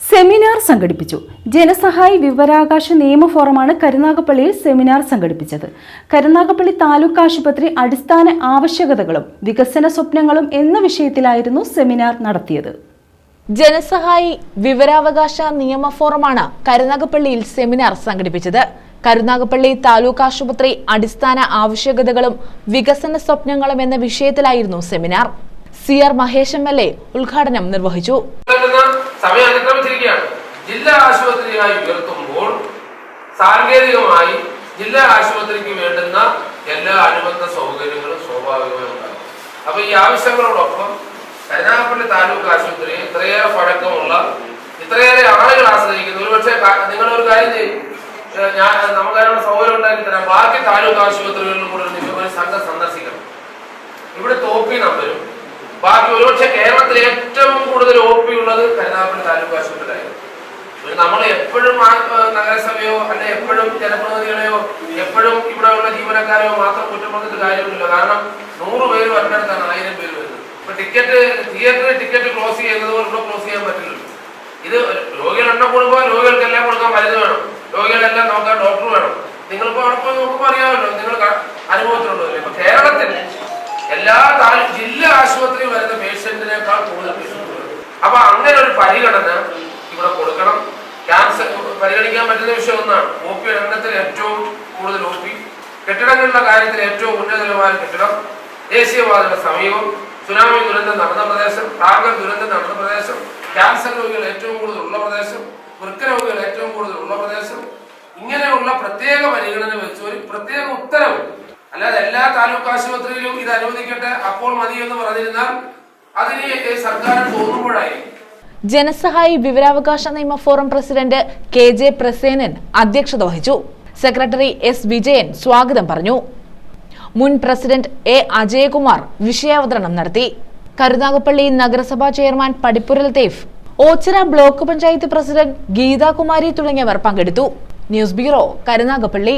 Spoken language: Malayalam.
സെമിനാർ സംഘടിപ്പിച്ചു. ജനസഹായി വിവരാകാശ നിയമ ഫോറമാണ് കരുനാഗപ്പള്ളിയിൽ സെമിനാർ സംഘടിപ്പിച്ചത്. കരുനാഗപ്പള്ളി താലൂക്ക് ആശുപത്രി അടിസ്ഥാന ആവശ്യകതകളും വികസന സ്വപ്നങ്ങളും എന്ന വിഷയത്തിലായിരുന്നു സെമിനാർ നടത്തിയത്. ജനസഹായി വിവരാവകാശ നിയമ ഫോറമാണ് കരുനാഗപ്പള്ളിയിൽ സെമിനാർ സംഘടിപ്പിച്ചത്. കരുനാഗപ്പള്ളി താലൂക്ക് ആശുപത്രി അടിസ്ഥാന ആവശ്യകതകളും വികസന സ്വപ്നങ്ങളും എന്ന വിഷയത്തിലായിരുന്നു seminar. C R Mahesh M L A ഉദ്ഘാടനം നിർവഹിച്ചു. സമയം അതിക്രമിച്ചിരിക്കുകയാണ്. ജില്ലാ ആശുപത്രിയായി ഉയർത്തുമ്പോൾ സാങ്കേതികമായി ജില്ലാ ആശുപത്രിക്ക് വേണ്ടുന്ന എല്ലാ അനുബന്ധ സൗകര്യങ്ങളും സ്വാഭാവികമായി ഉണ്ടാകും. അപ്പൊ ഈ ആവശ്യങ്ങളോടൊപ്പം കരുനാഗപ്പള്ളി താലൂക്ക് ആശുപത്രി ഇത്രയേറെ പഴക്കമുള്ള ഇത്രയേറെ ആളുകൾ ആശ്രയിക്കുന്നു. ഒരുപക്ഷെ നിങ്ങൾ ഒരു കാര്യം ചെയ്യും. ഞാൻ നമുക്ക് അതിനുള്ള സൗകര്യം ഉണ്ടാക്കി തരാം. ബാക്കി താലൂക്ക് ആശുപത്രികളിലും കൂടെ നിങ്ങൾ ഒരു സംഘം സന്ദർശിക്കണം. ഇവിടെ തോപ്പി നമ്പരും. ബാക്കി ഒരുപക്ഷെ കേരളത്തിൽ ഏറ്റവും കൂടുതൽ ഒ പി ഉള്ളത് കരുനാഗപ്പള്ളി താലൂക്ക് ആശുപത്രിയിലായിരുന്നു ഇത് നമ്മൾ എപ്പോഴും നഗരസഭയോ അല്ലെ എപ്പോഴും ജനപ്രതിനിധികളെയോ എപ്പോഴും ഇവിടെ ഉള്ള ജീവനക്കാരെയോ മാത്രം കുറ്റം പറഞ്ഞിട്ട് കാരണം നൂറ് പേര് വരുന്നിടത്താണ് ആയിരം പേര് വരുന്നത്. ഇപ്പൊ ടിക്കറ്റ് തിയേറ്ററിൽ ടിക്കറ്റ് ക്ലോസ് ചെയ്യുന്നത് ഇവിടെ ക്ലോസ് ചെയ്യാൻ പറ്റില്ല ഇത് രോഗികൾ എണ്ണം കൂടുമ്പോൾ രോഗികൾക്കെല്ലാം കൊടുക്കാൻ മരുന്ന് വേണം. രോഗികളെല്ലാം നോക്കാൻ ഡോക്ടർ വേണം. നിങ്ങൾക്ക് അവിടെ പോയി നോക്കുമ്പോൾ അറിയാമല്ലോ നിങ്ങൾ അനുഭവത്തിലുണ്ടല്ലേ. ഇപ്പൊ കേരളത്തിൽ എല്ലാ ജില്ലാ ആശുപത്രിയിൽ വരുന്ന പേഷ്യന്റിനേക്കാൾ കൂടുതൽ അപ്പൊ അങ്ങനെ ഒരു പരിഗണന പരിഗണിക്കാൻ പറ്റുന്ന വിഷയം ഒന്നാണ്. ഒ പി രംഗത്തിൽ ഏറ്റവും കൂടുതൽ ഒ പി കെട്ടിടങ്ങളുടെ കാര്യത്തിൽ ഏറ്റവും ഉന്നത നിലവാര കെട്ടിടം. ദേശീയപാതയുടെ സമീപം. സുനാമി ദുരന്തം നടന്ന പ്രദേശം. ടാഗർ ദുരന്തം നടന്ന പ്രദേശം. ക്യാൻസർ രോഗികൾ ഏറ്റവും കൂടുതൽ ഉള്ള പ്രദേശം. വൃക്ക രോഗികൾ ഏറ്റവും കൂടുതൽ ഉള്ള പ്രദേശം. ഇങ്ങനെയുള്ള പ്രത്യേക പരിഗണന വെച്ച് ഒരു പ്രത്യേക ഉത്തരവ് അല്ലാതെ എല്ലാ താലൂക്ക് ആശുപത്രിയിലും ഇത് അനുവദിക്കട്ടെ അപ്പോൾ മതി എന്ന് പറഞ്ഞിരുന്നാൽ അതിന് സർക്കാരിന് തോന്നുമ്പോഴായിരിക്കും ജനസഹായി വിവരാവകാശ നിയമ forum president K J Prasenan അധ്യക്ഷത വഹിച്ചു. സെക്രട്ടറി എസ് വിജയൻ സ്വാഗതം പറഞ്ഞു. മുൻ പ്രസിഡന്റ് എ അജയകുമാർ വിഷയാവതരണം നടത്തി. കരുനാഗപ്പള്ളി നഗരസഭാ ചെയർമാൻ പടിപ്പുരൽ തേഫ് ഓച്ചിറ ബ്ലോക്ക് പഞ്ചായത്ത് പ്രസിഡന്റ് ഗീതാകുമാരി തുടങ്ങിയവർ പങ്കെടുത്തു. News bureau Karunagappally.